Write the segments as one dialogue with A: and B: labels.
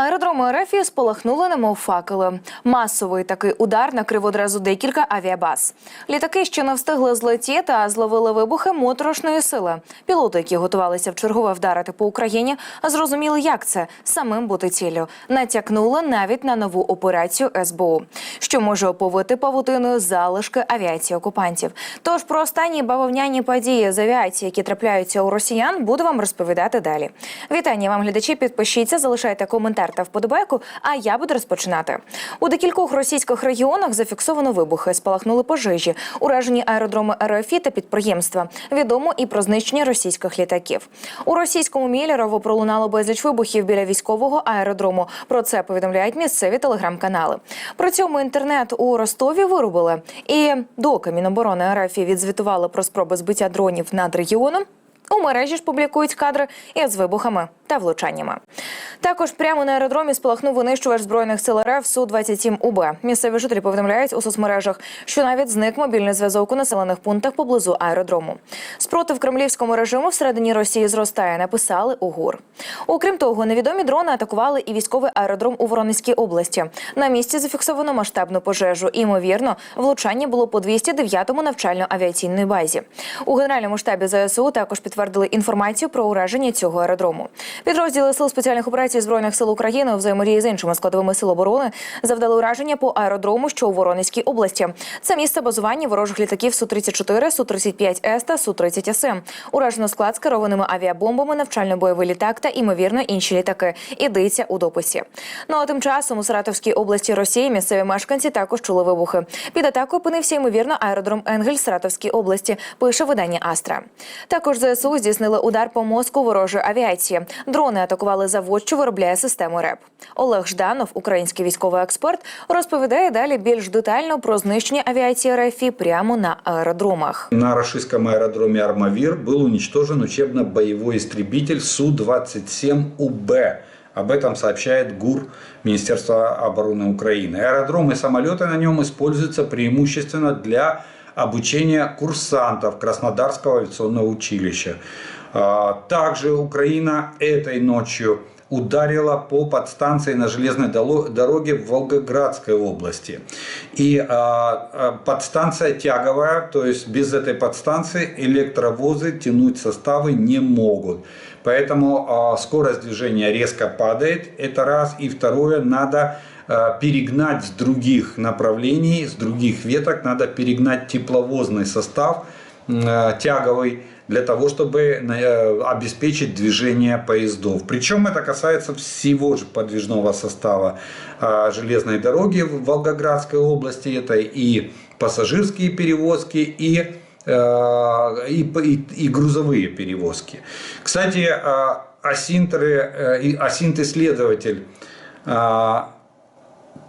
A: Аеродроми РФ спалахнули, немов факели. Масовий такий удар накрив одразу декілька авіабаз. Літаки ще не встигли злетіти, а зловили вибухи моторошної сили. Пілоти, які готувалися вчергове вдарити по Україні, зрозуміли, як це самим бути ціллю. Натякнули навіть на нову операцію СБУ, що може оповити павутиною залишки авіації окупантів. Тож про останні бавовняні події з авіації, які трапляються у росіян, буду вам розповідати далі. Вітання вам, глядачі. Підпишіться, залишайте коментар та вподобайку. А я буду розпочинати. У декількох російських регіонах зафіксовано вибухи, спалахнули пожежі, уражені аеродроми РФІ та підприємства. Відомо і про знищення російських літаків. У російському Мілєрово пролунало безліч вибухів біля військового аеродрому. Про це повідомляють місцеві телеграм-канали. При цьому інтернет у Ростові вирубили. І доки Міноборони РФ відзвітували про спроби збиття дронів над регіоном. У мережі ж публікують кадри із вибухами та влучаннями. Також прямо на аеродромі спалахнув винищувач збройних сил РФ су 27 УБ. Місцеві жителі повідомляють у соцмережах, що навіть зник мобільний зв'язок у населених пунктах поблизу аеродрому. Спротив кремлівському режиму всередині Росії зростає. Написали у ГУР. Окрім того, невідомі дрони атакували і військовий аеродром у Воронезькій області. На місці зафіксовано масштабну пожежу. Імовірно, влучання було по 209-му навчально-авіаційній базі. У генеральному штабі ЗСУ також підтвердили інформацію про ураження цього аеродрому. Підрозділи сил спеціальних операцій збройних сил України у взаємодії з іншими складовими сил оборони завдали ураження по аеродрому, що у Воронезькій області. Це місце базування ворожих літаків су 34 су 35 с та су 30 с Уражено склад з керованими авіабомбами, навчально-бойовий літак та імовірно інші літаки. Ідеться у дописі. Ну а тим часом у Саратовській області Росії місцеві мешканці також чули вибухи. Під атакою опинився ймовірно аеродром Енгель Саратовській області. Пише видання Астра. Також ЗСУ здійснили удар по мозку ворожої авіації. Дрони атакували завод, що виробляє систему РЕП. Олег Жданов, український військовий експерт, розповідає далі більш детально про знищення авіації РФ прямо на аеродромах.
B: На российском аэродроме «Армавир» был уничтожен учебно-боевой истребитель Су-27УБ. Об этом сообщает ГУР Министерства обороны Украины. Аэродром и самолеты на нем используются преимущественно для обучения курсантов Краснодарского авиационного училища. А, Также Украина этой ночью ударила по подстанции на железной дороге в Волгоградской области. И а, а, подстанция тяговая, то есть без этой подстанции электровозы тянуть составы не могут. Поэтому скорость движения резко падает, это раз. И второе, надо перегнать с других направлений, с других веток, надо перегнать тепловозный состав тяговый, для того, чтобы э, обеспечить движение поездов. Причем это касается всего же подвижного состава а, железной дороги в Волгоградской области. Это и пассажирские перевозки, и, э, и, и, и грузовые перевозки. Кстати, а, осинтеры,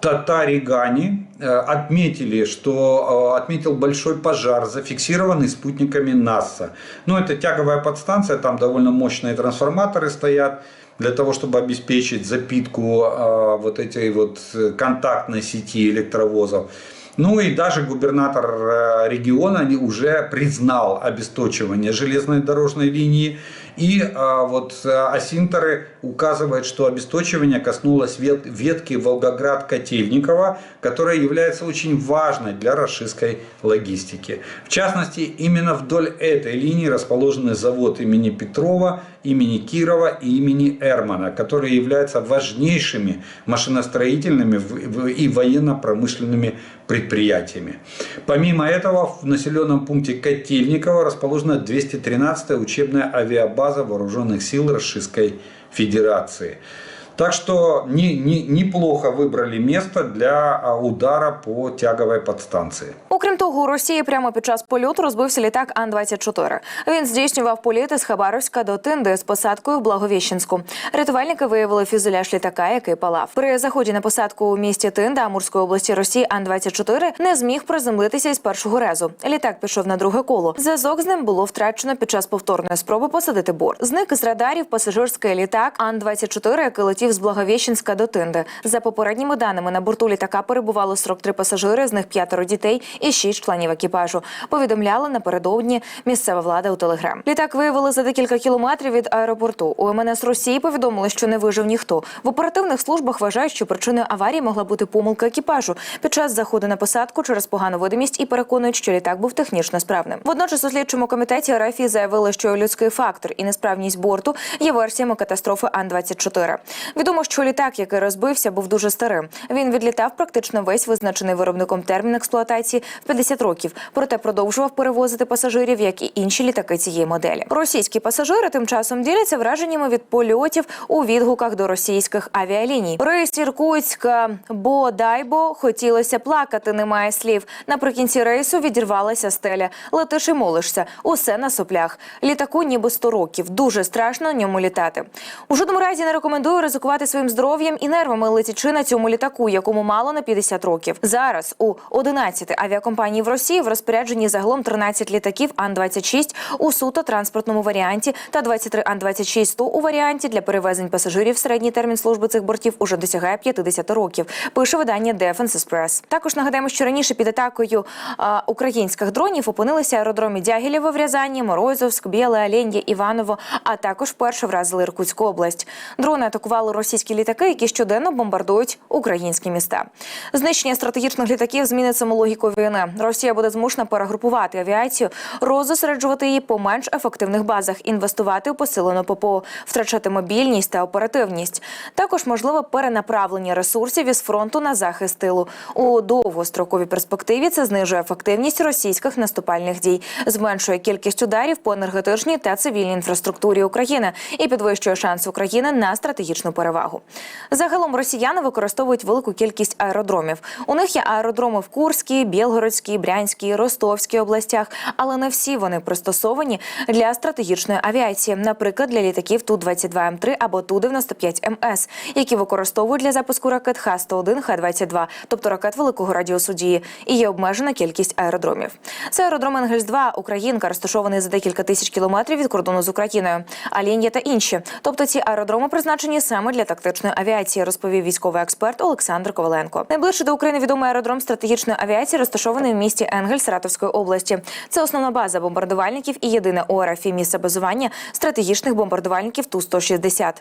B: и осинт-исследователь Татари Гани э, отметили, что э, отметил большой пожар, зафиксированный спутниками НАСА. Ну, это тяговая подстанция, там довольно мощные трансформаторы стоят для того, чтобы обеспечить запитку э, вот этой вот контактной сети электровозов. Ну и даже губернатор э, региона уже признал обесточивание железной дорожной линии. И э, вот э, Осинтеры указывают, что обесточивание коснулось вет- ветки Волгоград-Котельникова, которая является очень важной для российской логистики. В частности, именно вдоль этой линии расположены завод имени Петрова, имени Кирова и имени Эрмана, которые являются важнейшими машиностроительными и военно-промышленными предприятиями. Помимо этого, в населенном пункте Котельниково расположена 213-я учебная авиабаза вооруженных сил Российской Федерации. Так что не, не- неплохо выбрали место для удара по тяговой подстанции.
A: Окрім того, у Росії прямо під час польоту розбився літак Ан-24. Він здійснював політи з Хабаровська до Тинди з посадкою в Благовіщенську. Рятувальники виявили фюзеляж літака, який палав. При заході на посадку у місті Тинда Амурської області Росії Ан-24 не зміг приземлитися із першого резу. Літак пішов на друге коло. Зв'язок з ним було втрачено під час повторної спроби посадити борт. Зник із радарів пасажирський літак Ан-24, який летів летів з Благовіщенська до Тинди. За попередніми даними на борту літака перебувало 43 пасажири, з них п'ятеро дітей і шість членів екіпажу. Повідомляла напередодні місцева влада у телеграм. Літак виявили за декілька кілометрів від аеропорту. У МНС Росії повідомили, що не вижив ніхто. В оперативних службах вважають, що причиною аварії могла бути помилка екіпажу під час заходу на посадку через погану видимість і переконують, що літак був технічно справним. Водночас у слідчому комітеті РФ заявили, що людський фактор і несправність борту є версіями катастрофи Ан-24. Відомо, що літак, який розбився, був дуже старим. Він відлітав практично весь визначений виробником термін експлуатації в 50 років, проте продовжував перевозити пасажирів, як і інші літаки цієї моделі. Російські пасажири тим часом діляться враженнями від польотів у відгуках до російських авіаліній. Рейс Іркутська бо хотілося плакати, немає слів. Наприкінці рейсу відірвалася стеля. Летиш і молишся. Усе на соплях. Літаку ніби 100 років. Дуже страшно ньому літати. У жодному разі не рекомендую ризикувати своїм здоров'ям і нервами летячи на цьому літаку, якому мало на 50 років. Зараз у 11 авіакомпаній в Росії в розпорядженні загалом 13 літаків Ан-26 у суто транспортному варіанті та 23 Ан-26-100 у варіанті для перевезень пасажирів. Середній термін служби цих бортів уже досягає 50 років. Пише видання Defense Express. Також нагадаємо, що раніше під атакою а, українських дронів опинилися аеродромі Дягілєво в Рязані, Морозовськ, Біле, Оленя, Іваново, а також вперше вразили Іркутську область. Дрони атакували російські літаки, які щоденно бомбардують українські міста. Знищення стратегічних літаків змінить саму логіку війни. Росія буде змушена перегрупувати авіацію, розосереджувати її по менш ефективних базах, інвестувати у посилену ППО, втрачати мобільність та оперативність. Також можливе перенаправлення ресурсів із фронту на захист тилу. У довгостроковій перспективі це знижує ефективність російських наступальних дій, зменшує кількість ударів по енергетичній та цивільній інфраструктурі України і підвищує шанс України на стратегічну перевагу. Загалом росіяни використовують велику кількість аеродромів. У них є аеродроми в Курській, Білгородській, Брянській, Ростовській областях, але не всі вони пристосовані для стратегічної авіації, наприклад, для літаків Ту-22М3 або Ту-95МС, які використовують для запуску ракет Х-101, Х-22, тобто ракет великого радіусу дії, і є обмежена кількість аеродромів. Це аеродром Енгельс-2, Українка, розташований за декілька тисяч кілометрів від кордону з Україною, Алінія та інші. Тобто ці аеродроми призначені саме для тактичної авіації, розповів військовий експерт Олександр Коваленко. Найближче до України відомий аеродром стратегічної авіації розташований в місті Енгель Саратовської області. Це основна база бомбардувальників і єдине ОРФ і місце базування стратегічних бомбардувальників Ту-160.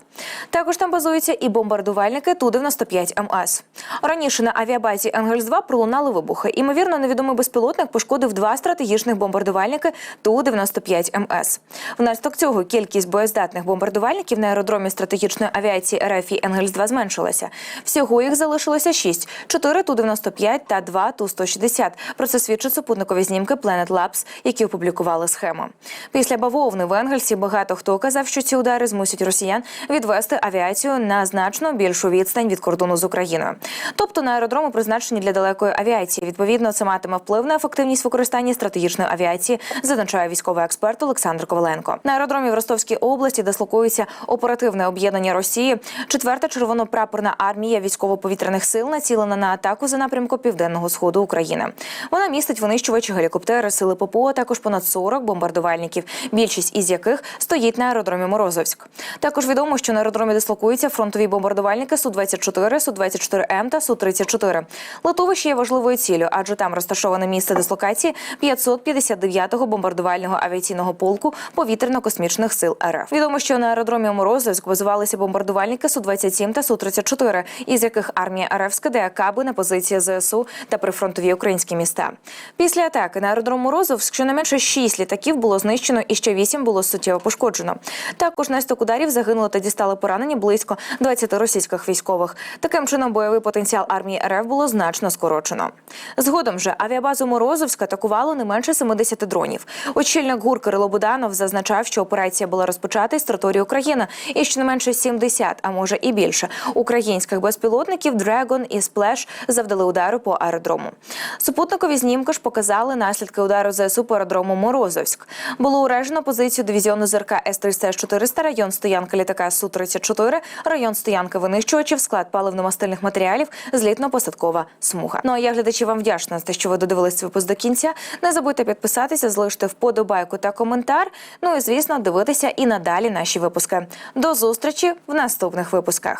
A: Також там базуються і бомбардувальники Ту-95МС. Раніше на авіабазі Енгельс-2 пролунали вибухи. Імовірно, невідомий безпілотник пошкодив два стратегічних бомбардувальники Ту-95МС. Внаслідок цього кількість боєздатних бомбардувальників на аеродромі стратегічної авіації РФ і Енгельс-2 зменшилася. Всього їх залишилося шість: чотири Ту-95 та два Ту-160. Про це свідчать супутникові знімки Planet Labs, які опублікували схему. Після бавовни в Енгельсі багато хто казав, що ці удари змусять росіян відвести авіацію на значно більшу відстань від кордону з Україною. Тобто на аеродроми призначені для далекої авіації. Відповідно, це матиме вплив на ефективність використання стратегічної авіації, зазначає військовий експерт Олександр Коваленко. На аеродромі в Ростовській області дислокується оперативне об'єднання Росії. Четверта червонопрапорна армія військово-повітряних сил націлена на атаку за напрямку південного сходу України. Вона містить винищувачі гелікоптери, сили ППО, а також понад 40 бомбардувальників, більшість із яких стоїть на аеродромі Морозовськ. Також відомо, що на аеродромі дислокуються фронтові бомбардувальники Су-24, Су-24М та Су-34. Литовище є важливою ціллю, адже там розташоване місце дислокації 559-го бомбардувального авіаційного полку повітряно-космічних сил РФ. Відомо, що на аеродромі Морозовськ базувалися бомбардувальники Су-27 та Су-34, із яких армія РФ скидає каби на позиції ЗСУ та прифронтові українські міста. Після атаки на аеродром Морозовськ щонайменше 6 літаків було знищено і ще 8 було суттєво пошкоджено. Також наслідок ударів загинуло та дістали поранені близько 20 російських військових. Таким чином, бойовий потенціал армії РФ було значно скорочено. Згодом же авіабазу Морозовська атакувало не менше 70 дронів. Очільник ГУР Кирило Буданов зазначав, що операція була розпочата з території України і щонайменше 70, а може і більше українських безпілотників Dragon і Splash завдали удару по аеродрому. Супутникові знімки ж показали наслідки удару ЗСУ по аеродрому Морозовськ. Було уражено позицію дивізіону ЗРК С-300-400, район стоянки літака Су-34, район стоянки винищувачів, склад паливно-мастильних матеріалів, злітно-посадкова смуга. Ну а я глядачі вам вдячна за те, що ви додивились випуск до кінця. Не забудьте підписатися, залишити вподобайку та коментар. Ну і звісно, дивитися і надалі наші випуски. До зустрічі в наступних випусках.